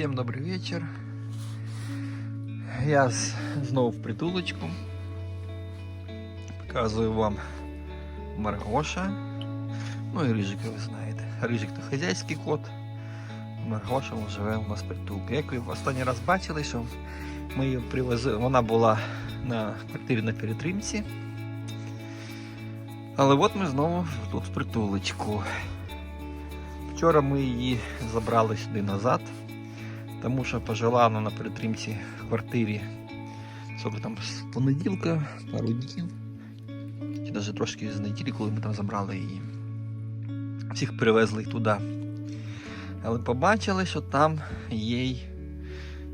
Всем добрый вечер. Я знову в притулочку. Показую вам Маргоша. Ну і Рижика ви знаєте. Рижик то хазяйський кот. Маргоша живе у нас в притулку. Як ви останній раз бачили, що ми її привезли, вона була на квартирі на перетримці. Але от ми знову тут в притулочку. Вчора ми її забрали сюди назад, тому що пожила вона на перетримці в квартирі. Сколько там з понеділка, пару днів. Чи навіть трошки з неділі, коли ми там забрали її. Всіх перевезли туди. Але побачили, що там їй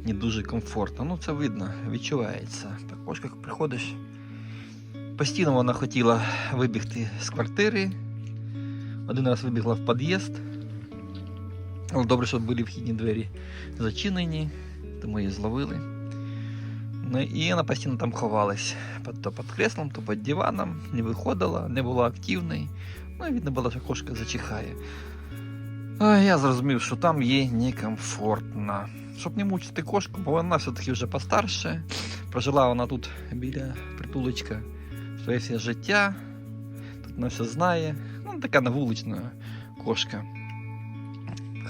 не дуже комфортно. Ну, це видно, відчувається. Також, як приходиш. Постійно вона хотіла вибігти з квартири. Один раз вибігла в під'їзд. Але добре, що були вхідні двері зачинені, тому її зловили. Ну і вона постійно там ховалась. То під креслом, то під диваном, не виходила, не була активною. Ну і видно було, що кошка зачихає. А я зрозумів, що там їй некомфортно. Щоб не мучити кошку, бо вона все-таки вже постарше. Прожила вона тут біля притулочка своє все життя. Тут вона все знає. Ну, така на вулична кошка.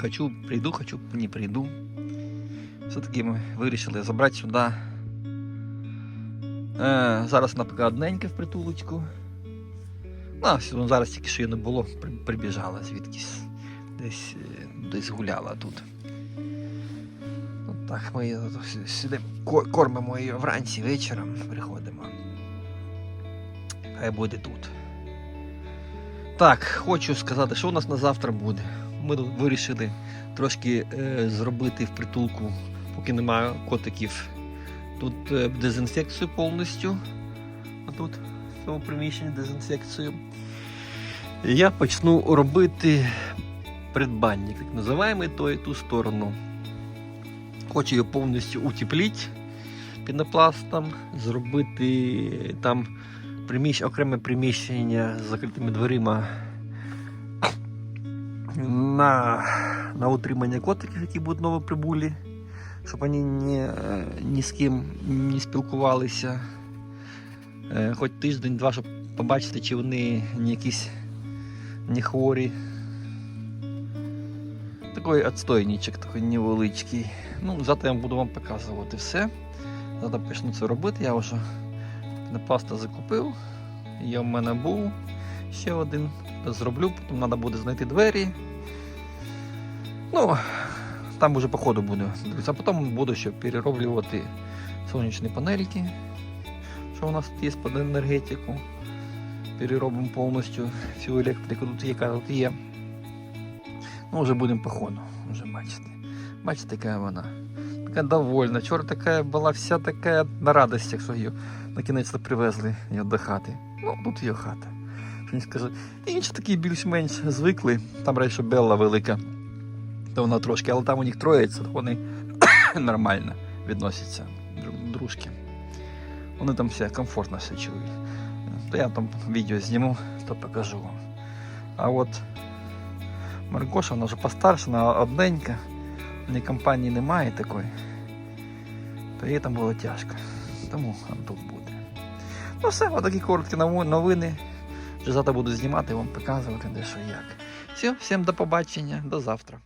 Хочу, прийду, хочу, не прийду. Все-таки ми вирішили забрати сюди. Е, зараз вона поки одненька в притулочку. Ну, сюди зараз тільки що її не було, прибіжала звідкись. Десь, е, десь гуляла тут. От так, ми її сюди кормимо її вранці, вечором приходимо. Хай буде тут. Так, хочу сказати, що у нас на завтра буде. Ми вирішили трошки е, зробити в притулку, поки немає котиків. Тут е, дезінфекцію повністю. А тут в цьому приміщенні дезінфекцію. Я почну робити придбанник, так називаємо то і ту сторону. Хочу його повністю утеплити пінопластом, зробити там приміщ... окреме приміщення з закритими дверима на, на утримання котиків, які будуть новоприбулі, щоб вони ні, е, ні з ким не спілкувалися. Е, Хоч тиждень-два, щоб побачити, чи вони не якісь не хворі. Такий отстойничок, такий невеличкий. Ну, завтра я буду вам показувати все. Завтра почну це робити. Я вже пінопласта закупив. Є в мене був ще один. Зроблю, потім треба буде знайти двері. Ну, там уже по ходу буду. дивитися. А потім буду ще перероблювати сонячні панельки, що у нас тут є під енергетику. Переробимо повністю всю електрику, тут яка тут є. Ну, вже будемо по ходу, вже бачите. Бачите, яка вона. Така довольна. Вчора така була вся така на радостях, що її накінець-то привезли її до хати. Ну, тут її хата. Що не. Інші такі більш-менш звикли. Там раніше Белла велика, то вона трошки, але там у них троїться, вони нормально відносяться дружки. Вони там все комфортно все чують. То я там відео зніму, то покажу вам. А от Маргоша, вона вже постарша, вона одненька, ні компанії немає такої. То їй там було тяжко. Тому тут буде. Ну все, отакі короткі новини. Завтра буду знімати, вам показувати де що як. Все, всім до побачення, до завтра.